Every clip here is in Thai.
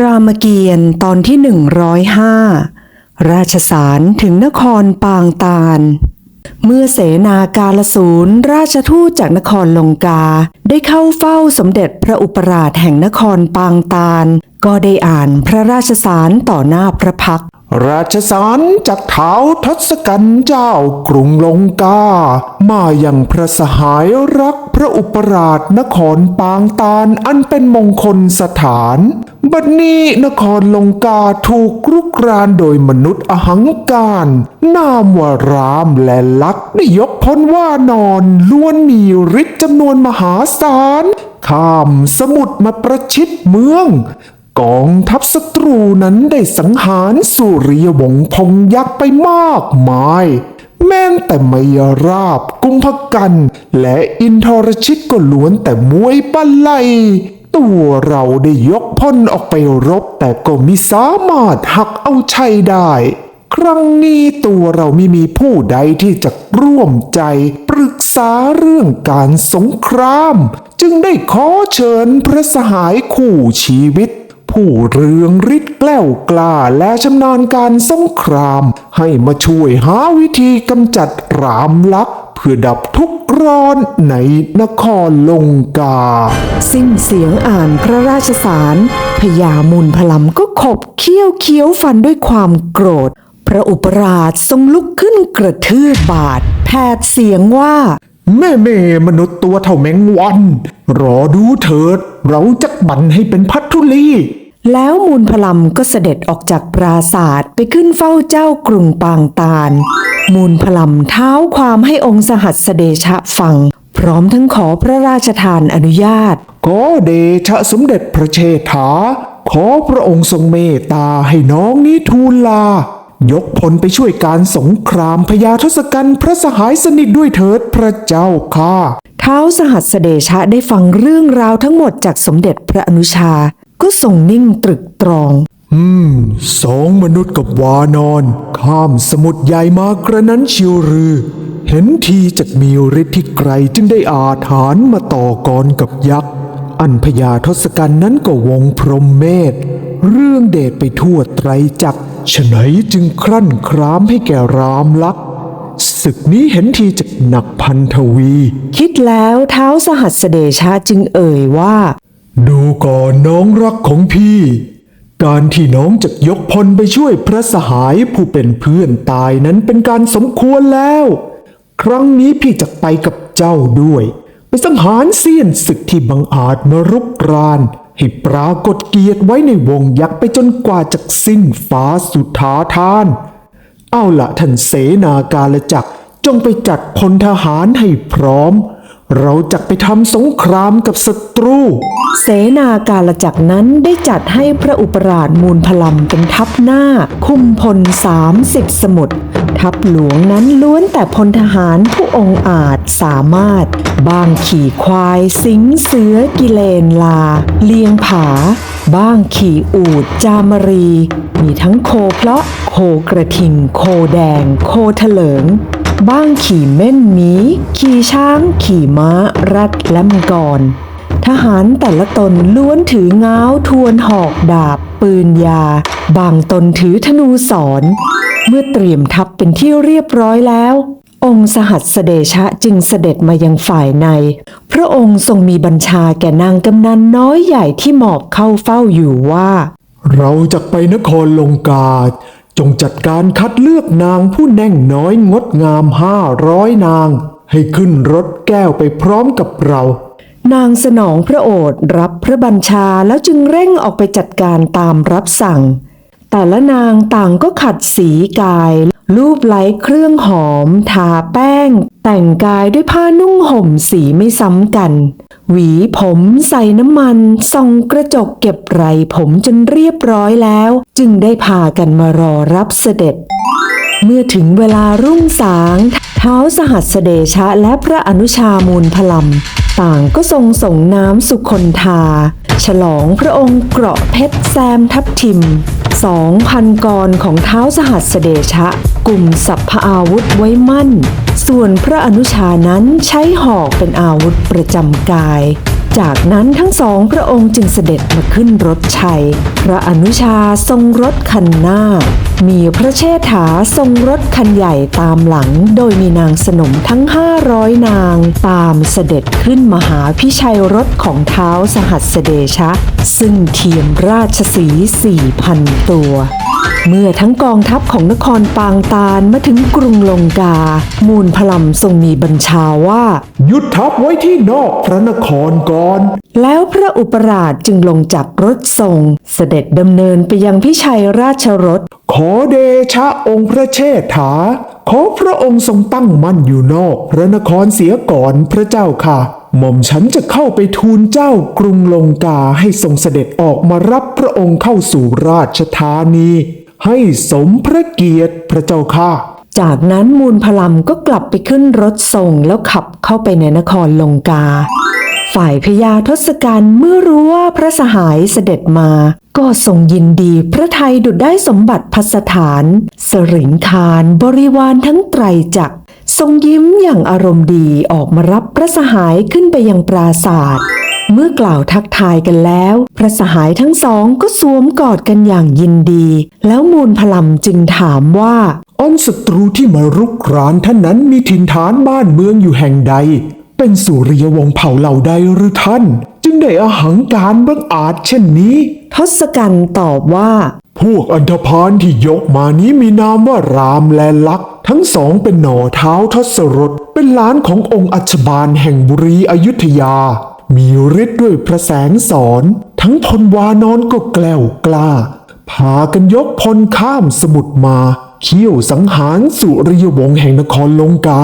รามเกียรติ์ตอนที่หนึ่งร้อยห้าราชสารถึงนครปางตาล เมื่อเสนากาลสูรราชทูตจากนครลงกา ได้เข้าเฝ้าสมเด็จพระอุปราชแห่งนครปางตาล ก็ได้อ่านพระราชสารต่อหน้าพระพักตร์ราชสารจากเท้าทศกัณฐ์เจ้ากรุงลงกา มาอย่างพระสหายรักพระอุปราชนครปางตาลอันเป็นมงคลสถาน บัดนี้นครลงกาถูกรุกรานโดยมนุษย์อหังการ นามวารามและลักได้ยกพลว่านอนล้วนมีฤทธิ์จำนวนมหาศาลข้ามสมุทรมาประชิดเมือง กองทัพศัตรูนั้นได้สังหารสุริยวงศ์พงยักษ์ไปมากมายแม้นแต่มยราบกุมภกัน และอินทรชิตก็ล้วนแต่มวยปันไล ตัวเราได้ยกพ้นออกไปรบ แต่ก็มิสามารถหักเอาชัยได้ ครั้งนี้ตัวเราไม่มีผู้ใดที่จะร่วมใจปรึกษาเรื่องการสงคราม จึงได้ขอเชิญพระสหายคู่ชีวิต ผู้เรืองฤทธิ์แกล้วกล้าและชำนาญการสงคราม ให้มาช่วยหาวิธีกำจัดรามลักษ์เพื่อดับทุกร้อนในนครลงกา สิ้นเสียงอ่านพระราชสารพญามุนพลัมก็ขบเคี้ยวเคี้ยวฟันด้วยความโกรธ พระอุปราชทรงลุกขึ้นกระทืบบาทแผดเสียงว่า แม่เมมนุษย์ตัวเท่าแมงวัน รอดูเถิด เราจะบันให้เป็นพัทธุลี แล้วมูลพลัมก็เสด็จออกจากปราศาสตร์ไปขึ้นเฝ้าเจ้ากรุงปางตาล มูลพลัมเท้าความให้องค์สหัสเดชะฟัง พร้อมทั้งขอพระราชทานอนุญาต ก็เดชะสมเด็จพระเชษฐา ขอพระองค์ทรงเมตตาให้น้องนี้ทูลลา ยกพลไปช่วยการสงครามพญาทศกัณฐ์พระสหายสนิทด้วยเถิดพระเจ้าค่ะเท้าวสหัสเดชะได้ฟังเรื่องราวทั้งหมดจากสมเด็จพระอนุชา ก็ทรงนิ่งตรึกตรอง อืม สองมนุษย์กับวานอน ข้ามสมุทรใหญ่มากระนั้นเชียวหรือ เห็นทีจะมีฤทธิ์ที่ไกลจึงได้อาถานมาต่อกรกับยักษ์ อันพญาทศกัณฐ์นั้นก็วงพรหมเมธเรื่องเดชไปทั่วไตรจักร ฉะไหนจึงครั่นครามให้แก่รามลักษณ์ศึกนี้เห็นทีจะหนักพันทวี คิดแล้วเท้าวสหัสเดชะจึงเอ่ยว่า ดูก่อนน้องรักของพี่ การที่น้องจะยกพลไปช่วยพระสหายผู้เป็นเพื่อนตายนั้นเป็นการสมควรแล้ว ครั้งนี้พี่จะไปกับเจ้าด้วย ไปสังหารเสี้ยนศึกที่บังอาจมารุกรานให้ปรากฏเกียรติไว้ในวงยักษ์ไปจนกว่าจะสิ้นฟ้าสุธาทาน เอาละท่านเสนากาลจักรจงไปจัดพลทหารให้พร้อม เราจะไปทำสงครามกับศัตรู เสนากาลจักรนั้นได้จัดให้พระอุปราชมูลพลัมเป็นทัพหน้า คุมพลสามสิบสมุทรทัพหลวงนั้นล้วนแต่พลทหารผู้องอาจสามารถ บ้างขี่ควายสิงเสือกิเลนลา เลียงผา บ้างขี่อูดจามรี มีทั้งโคเพลาะ โคกระทิง โคแดง โคเถลิง บ้างขี่เม่นหมี ขี่ช้าง ขี่ม้า รัดและมังกร ทหารแต่ละตนล้วนถือง้าวทวนหอกดาบ ปืนยา บางตนถือธนูสอน เมื่อเตรียมทัพเป็นที่เรียบร้อยแล้ว องค์สหัสเดชะจึงเสด็จมายังฝ่ายใน พระองค์ทรงมีบัญชาแก่นางกำนันน้อยใหญ่ที่หมอบเข้าเฝ้าอยู่ว่า เราจะไปนครลงกา จงจัดการคัดเลือกนางผู้แน่งน้อยงดงามห้าร้อยนาง ให้ขึ้นรถแก้วไปพร้อมกับเรา นางสนองพระโอษรับพระบัญชาแล้วจึงเร่งออกไปจัดการตามรับสั่ง แต่ละนางต่างก็ขัดสีกาย รูปไล้เครื่องหอม ทาแป้ง แต่งกายด้วยผ้านุ่งห่มสีไม่ซ้ำกัน หวีผมใส่น้ำมันส่องกระจกเก็บไรผมจนเรียบร้อยแล้ว จึงได้พากันมารอรับเสด็จ เมื่อถึงเวลารุ่งสางเท้าวสหัสเดชะและพระอนุชามูลพลัมต่างก็ทรงส่งน้ำสุคนทา ฉลองพระองค์เกราะเพชรแซมทับทิมสองพันกรของเท้าสหัสเดชะ กลุ่มสัพพอาวุธไว้มั่น ส่วนพระอนุชานั้นใช้หอกเป็นอาวุธประจำกาย จากนั้นทั้งสองพระองค์จึงเสด็จมาขึ้นรถชัย พระอนุชาทรงรถคันหน้า มีพระเชษฐาทรงรถคันใหญ่ตามหลัง โดยมีนางสนมทั้ง 500 นาง ตามเสด็จขึ้นมหาพิชัยรถของเท้าสหัสเดชะ ซึ่งเทียมราชสีห์4,000ตัว เมื่อทั้งกองทัพของนครปางตาลมาถึงกรุงลงกา มูลพลัมทรงมีบัญชาว่าหยุดทัพไว้ที่นอกพระนครก่อน แล้วพระอุปราชจึงลงจากรถทรง เสด็จดำเนินไปยังพิชัยราชรถ ขอเดชะองค์พระเชษฐา ขอพระองค์ทรงตั้งมั่นอยู่นอก พระนครเสียก่อนพระเจ้าค่ะ หม่อมฉันจะเข้าไปทูลเจ้ากรุงลงกาให้ทรงเสด็จออกมารับพระองค์เข้าสู่ราชธานี ให้สมพระเกียรติพระเจ้าค่ะ จากนั้นมูลพลัมก็กลับไปขึ้นรถทรงแล้วขับเข้าไปในนครลงกา ฝ่ายพญาทศกัณฐ์เมื่อรู้ว่าพระสหายเสด็จมา ก็ทรงยินดีพระไทยดุดได้สมบัติพัสถาน สริงคารบริวารทั้งไตรจักรทรงยิ้มอย่างอารมณ์ดีออกมารับพระสหายขึ้นไปยังปราศาสตร์เมื่อกล่าวทักทายกันแล้ว พระสหายทั้งสองก็สวมกอดกันอย่างยินดี แล้วมูลพลัมจึงถามว่า อันศัตรูที่มารุกรานท่านนั้นมีถิ่นฐานบ้านเมืองอยู่แห่งใด เป็นสุริยวงศ์เผ่าเหล่าใดหรือท่าน จึงได้อาหังการบังอาจเช่นนี้ ทศกัณฐ์ตอบว่า พวกอันธพาลที่ยกมานี้มีนามว่ารามและลักษทั้งสองเป็นหน่อเท้าทศรถเป็นหลานขององค์อัชบาลแห่งบุรีอยุธยา มีฤทธิ์ด้วยพระแสงสอน ทั้งพลวานอนก็แกล้วกล้า พากันยกพลข้ามสมุทรมา เขี่ยวสังหารสุริยวงศ์แห่งนครลงกา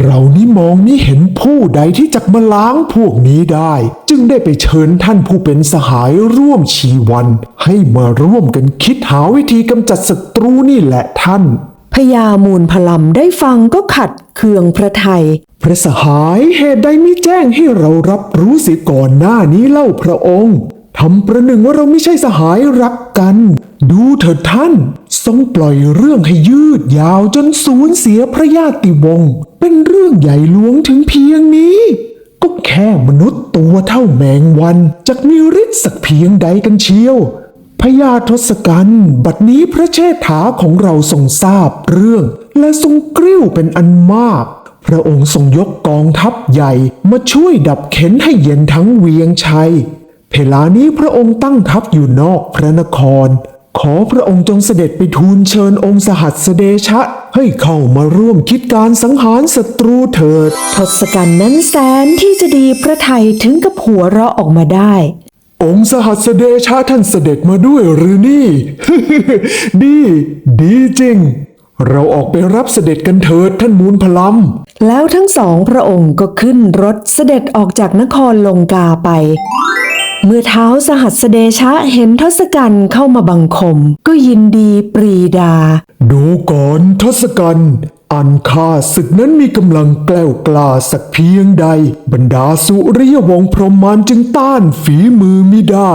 เรานี่มองนี่เห็นผู้ใดที่จะมาล้างพวกนี้ได้ จึงได้ไปเชิญท่านผู้เป็นสหายร่วมชีวัน ให้มาร่วมกันคิดหาวิธีกำจัดศัตรูนี่แหละท่านพญามูลพลัมได้ฟังก็ขัดเคืองพระไทย พระสหายเหตุใดไม่แจ้งให้เรารับรู้เสียก่อนหน้านี้เล่าพระองค์ ทำประหนึ่งว่าเราไม่ใช่สหายรักกัน ดูเถิดท่าน ทรงปล่อยเรื่องให้ยืดยาวจนสูญเสียพระญาติวงศ์เป็นเรื่องใหญ่หลวงถึงเพียงนี้ ก็แค่มนุษย์ตัวเท่าแมงวันจะมีฤทธิ์สักเพียงใดกันเชียวพญาทศกัณฐ์บัดนี้พระเชษฐาของเราทรงทราบเรื่อง และทรงกริ้วเป็นอันมาก พระองค์ทรงยกกองทัพใหญ่มาช่วยดับเข็นให้เย็นทั้งเวียงชัย เพลานี้พระองค์ตั้งทัพอยู่นอกพระนคร ขอพระองค์จงเสด็จไปทูลเชิญองค์สหัสเดชะ ให้เข้ามาร่วมคิดการสังหารศัตรูเถิด ทศกัณฐ์นั้นแสนที่จะดีพระไทยถึงกับหัวเราะออกมาได้ องค์สหัสเดชะท่านเสด็จมาด้วยหรือนี่ ดี ดีจริง เราออกไปรับเสด็จกันเถิดท่านมูลพลัมแล้วทั้งสองพระองค์ก็ขึ้นรถเสด็จออกจากนครลงกาไป เมื่อเท้าสหัสเดชะเห็นทศกัณฐ์เข้ามาบังคม ก็ยินดีปรีดา ดูก่อนทศกัณฐ์อันข้าศึกนั้นมีกำลังแกล้วกล้าสักเพียงใด บรรดาสุริยวงศ์พรหมมานจึงต้านฝีมือมิได้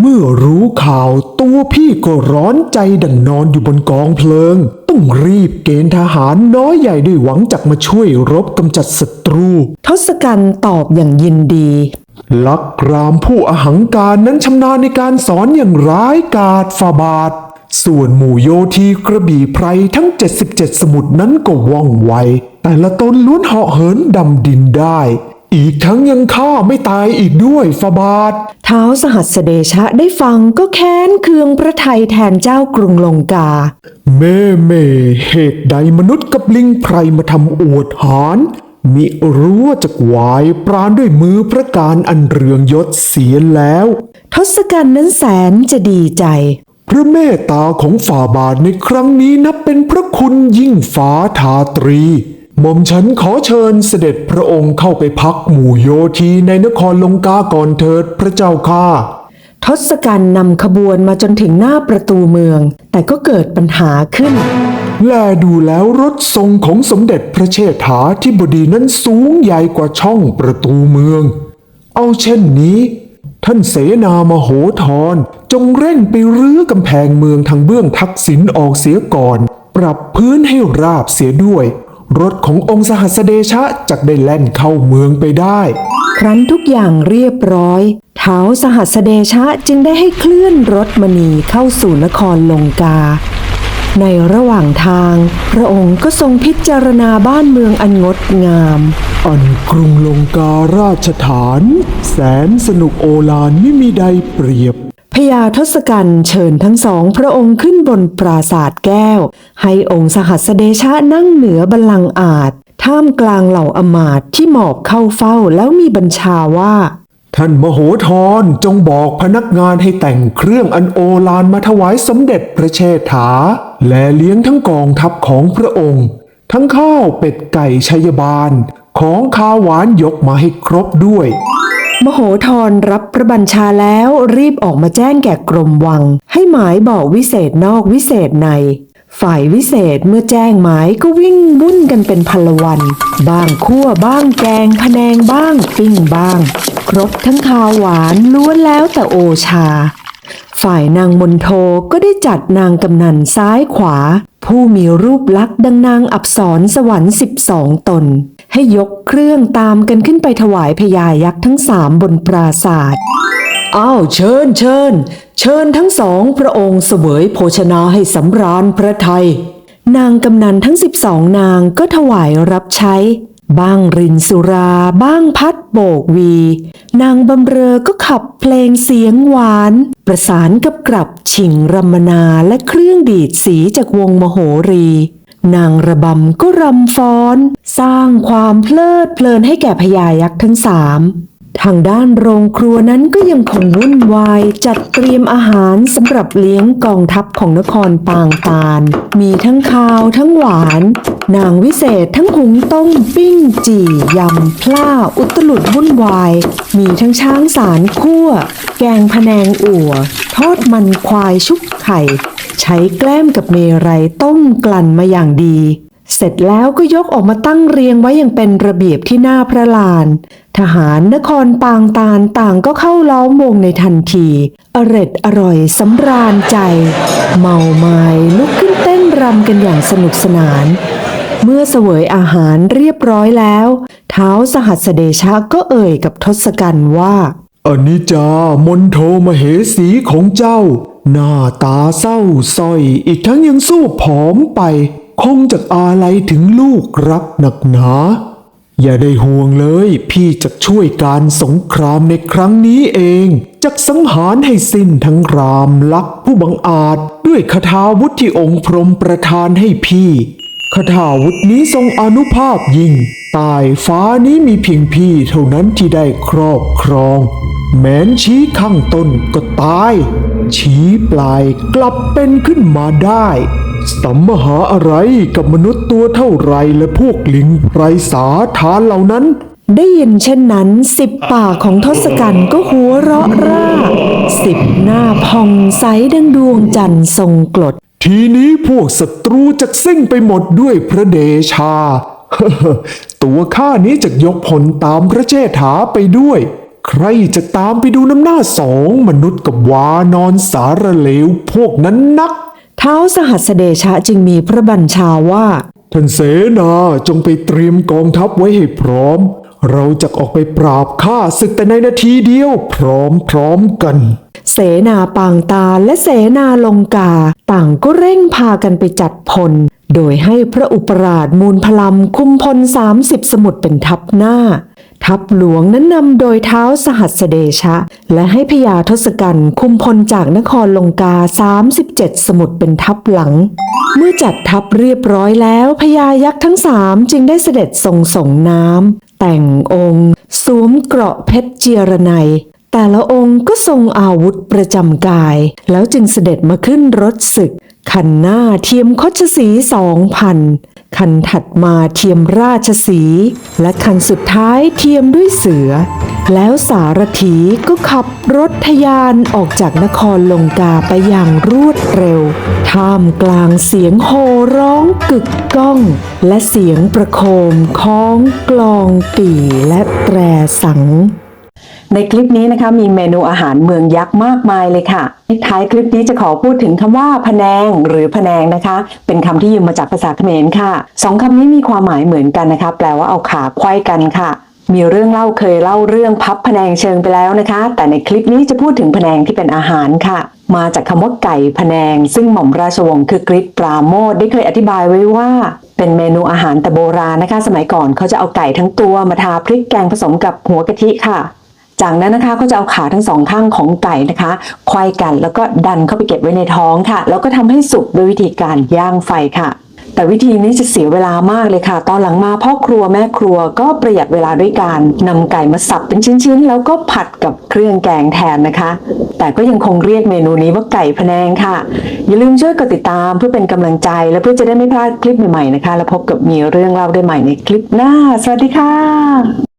เมื่อรู้ข่าวตัวพี่ก็ร้อนใจดังนอนอยู่บนกองเพลิง ต้องรีบเกณฑ์ทหารน้อยใหญ่ด้วยหวังจักมาช่วยรบกำจัดศัตรู ทศกัณฐ์ตอบอย่างยินดี ลักรามผู้อหังการนั้นชำนาญในการสอนอย่างร้ายกาจฟาบาท ส่วนหมู่โยธีกระบี่ไพรทั้ง 77 สมุทรนั้นก็ว่องไว แต่ละตนล้วนเหาะเหินดำดินได้ อีกทั้งยังฆ่าไม่ตายอีกด้วยฟาบาท เท้าสหัสเดชะได้ฟังก็แค้นเคืองพระไทยแทนเจ้ากรุงลงกา เม่เม่เหตุใดมนุษย์กับลิงไพรมาทำอวดหาร มิรู้ว่าจะวายปราณด้วยมือพระการอันเรืองยศเสียแล้ว ทศกัณฐ์นั้นแสนจะดีใจ พระเมตตาของฝ่าบาทในครั้งนี้นับเป็นพระคุณยิ่งฟ้าทาตรีหม่อมฉันขอเชิญเสด็จพระองค์เข้าไปพักหมู่โยธีในนครลงกาก่อนเถิดพระเจ้าค่ะทศกัณฐ์นำขบวนมาจนถึงหน้าประตูเมือง แต่ก็เกิดปัญหาขึ้น แลดูแล้วรถทรงของสมเด็จพระเชษฐาธิบดีนั้นสูงใหญ่กว่าช่องประตูเมือง เอาเช่นนี้ ท่านเสนามโหธรจงเร่งไปรื้อกำแพงเมืองทางเบื้องทักษิณออกเสียก่อน ปรับพื้นให้ราบเสียด้วย รถขององค์สหัสเดชะจักได้แล่นเข้าเมืองไปได้ ครั้นทุกอย่างเรียบร้อยเท้าสหัสเดชะจึงได้ให้เคลื่อนรถมณีเข้าสู่นครลงกา ในระหว่างทาง พระองค์ก็ทรงพิจารณาบ้านเมืองอันงดงาม อันกรุงลงการาชฐาน แสนสนุกโอฬารไม่มีใดเปรียบพญาทศกัณฐ์เชิญทั้งสองพระองค์ขึ้นบนปราสาทแก้ว ให้องค์สหัสเดชะนั่งเหนือบัลลังก์อาจ ท่ามกลางเหล่าอมาตย์ที่หมอบเข้าเฝ้าแล้วมีบัญชาว่า ท่านมโหธรจงบอกพนักงานให้แต่งเครื่องอันโอฬารมาถวายสมเด็จพระเชษฐา และเลี้ยงทั้งกองทัพของพระองค์ ทั้งข้าวเป็ดไก่ชัยบาล ของข้าวหวานยกมาให้ครบด้วย มโหธรรับพระบัญชาแล้วรีบออกมาแจ้งแก่กรมวัง ให้หมายบอกวิเศษนอกวิเศษในฝ่ายวิเศษเมื่อแจ้งหมายก็วิ่งวุ่นกันเป็นพลวัน บ้างคั่วบ้างแกงพะแนงบ้างปิ้งบ้าง รบทั้งข้าวหวานล้วนแล้วแต่โอชา ฝ่ายนางมนโทก็ได้จัดนางกำนันซ้ายขวา ผู้มีรูปลักษณ์ดังนางอับสรสวรรค์สิบสองตน ให้ยกเครื่องตามกันขึ้นไปถวายพญายักษ์ทั้งสามบนปราศาสตร์อ้าวเชิญเชิญ เชิญทั้งสองพระองค์เสวยโภชนาให้สำราญพระไทย นางกำนันทั้งสิบสองนางก็ถวายรับใช้ บ้างรินสุราบ้างพัดโบกวี นางบำเรอก็ขับเพลงเสียงหวาน ประสานกับกลับฉิงรำมนาและเครื่องดีดสีจากวงมโหรี นางระบำก็รำฟ้อน สร้างความเพลิดเพลินให้แก่พญายักษ์ทั้งสาม ทางด้านโรงครัวนั้นก็ยังคงวุ่นวายจัดเตรียมอาหารสำหรับเลี้ยงกองทัพของนครปางตาล มีทั้งคาวทั้งหวาน นางวิเศษทั้งหุงต้มปิ้งจี่ยำพล่าอุตลุดวุ่นวาย มีทั้งช้างสารคั่ว แกงพะแนงอั่ว ทอดมันควายชุบไข่ ใช้แกล้มกับเมรัยต้มกลั่นมาอย่างดี เสร็จแล้วก็ยกออกมาตั้งเรียงไว้อย่างเป็นระเบียบที่หน้าพระลาน ทหารนครปางตาลต่างก็เข้าล้อมวงในทันที อร็ดอร่อยสำราญใจ เมาไม้ลุกขึ้นเต้นรำกันอย่างสนุกสนาน เมื่อเสวยอาหารเรียบร้อยแล้ว เท้าสหัสเดชะก็เอ่ยกับทศกัณฐ์ว่าอนิจจามนโทมเหสีของเจ้า หน้าตาเศร้าส้อยอีกทั้งยังสู้ผอมไป คงจากอาลัยถึงลูกรักหนักหนา อย่าได้ห่วงเลย พี่จะช่วยการสงครามในครั้งนี้เอง จักสังหารให้สิ้นทั้งรามลักผู้บังอาจ ด้วยคาถาวุธที่องค์พรหมประทานให้พี่คาถาวุธนี้ทรงอนุภาพยิ่งตายฟ้านี้มีเพียงพี่เท่านั้นที่ได้ครอบครอง แม้นชี้ข้างต้นก็ตาย ชี้ปลายกลับเป็นขึ้นมาได้ สัมมหาอะไรกับมนุษย์ตัวเท่าไรและพวกลิงไพรสาทานเหล่านั้น ได้ยินเช่นนั้นสิบปากของทศกัณฐ์ก็หัวเราะร่า สิบหน้าพองใสดังดวงจันทร์ทรงกลดทีนี้พวกศัตรูจะสิ้นไปหมดด้วยพระเดชา ตัวข้านี้จะยกผลตามพระเชษฐาไปด้วย ใครจะตามไปดูน้ำหน้าสองมนุษย์กับวานอนสารเลวพวกนั้นนักเท้าสหัสเดชะจึงมีพระบัญชาว่า ท่านเสนาจงไปเตรียมกองทัพไว้ให้พร้อม เราจะออกไปปราบข้าศึกแต่ในนาทีเดียวพร้อมพร้อมกัน เสนาปางตาและเสนาลงกา ต่างก็เร่งพากันไปจัดพล โดยให้พระอุปราชมูลพลัมคุมพลสามสิบสมุดเป็นทัพหน้า ทัพหลวงนั้นนำโดยเท้าสหัสเดชะ และให้พญาทศกัณฐ์คุมพลจากนครลงกา 37 สมุดเป็นทัพหลัง เมื่อจัดทัพเรียบร้อยแล้วพญายักษ์ทั้งสามจึงได้เสด็จทรงส่งน้ำแต่งองค์สวมเกราะเพชรเจียรนัย แต่ละองค์ก็ทรงอาวุธประจำกาย แล้วจึงเสด็จมาขึ้นรถศึก คันหน้าเทียมคชสีสองพันคันถัดมาเทียมราชสี และคันสุดท้ายเทียมด้วยเสือ แล้วสารถีก็ขับรถทยานออกจากนครลงกาไปอย่างรวดเร็ว ท่ามกลางเสียงโห่ร้องกึกก้อง และเสียงประโคมค้องกลองปีและแตรสัง ในคลิปนี้นะคะมีเมนูอาหารเมืองยักษ์มากมายเลยค่ะท้ายคลิปนี้จะขอพูดถึงคำว่าพแนงหรือพแนงนะคะ เป็นคำที่ยืมมาจากภาษาเขมรค่ะสองคำนี้มีความหมายเหมือนกันนะคะ แปลว่าเอาขาไขว้กันค่ะ มีเรื่องเล่าเคยเล่าเรื่องพับพแนงเชิงไปแล้วนะคะ แต่ในคลิปนี้จะพูดถึงพแนงที่เป็นอาหารค่ะ มาจากคำว่าไก่พแนง ซึ่งหม่อมราชวงศ์คือกริชปราโมทได้เคยอธิบายไว้ว่าเป็นเมนูอาหารแต่โบราณนะคะ สมัยก่อนเขาจะเอาไก่ทั้งตัวมาทาพริกแกงผสมกับหัวกะทิค่ะ จากนั้นนะคะก็จะเอาขาทั้งสองข้างของไก่นะคะควายกันแล้วก็ดันเข้าไปเก็บไว้ในท้องค่ะ แล้วก็ทำให้สุกโดยวิธีการย่างไฟค่ะ แต่วิธีนี้จะเสียเวลามากเลยค่ะ ตอนหลังมาพ่อครัวแม่ครัวก็ประหยัดเวลาด้วยการนำไก่มาสับเป็นชิ้นๆ แล้วก็ผัดกับเครื่องแกงแทนนะคะ แต่ก็ยังคงเรียกเมนูนี้ว่าไก่พะแนงค่ะ อย่าลืมช่วยกดติดตามเพื่อเป็นกำลังใจ และเพื่อจะได้ไม่พลาดคลิปใหม่ๆนะคะ แล้วพบกับมีเรื่องเล่าได้ใหม่ในคลิปหน้า สวัสดีค่ะ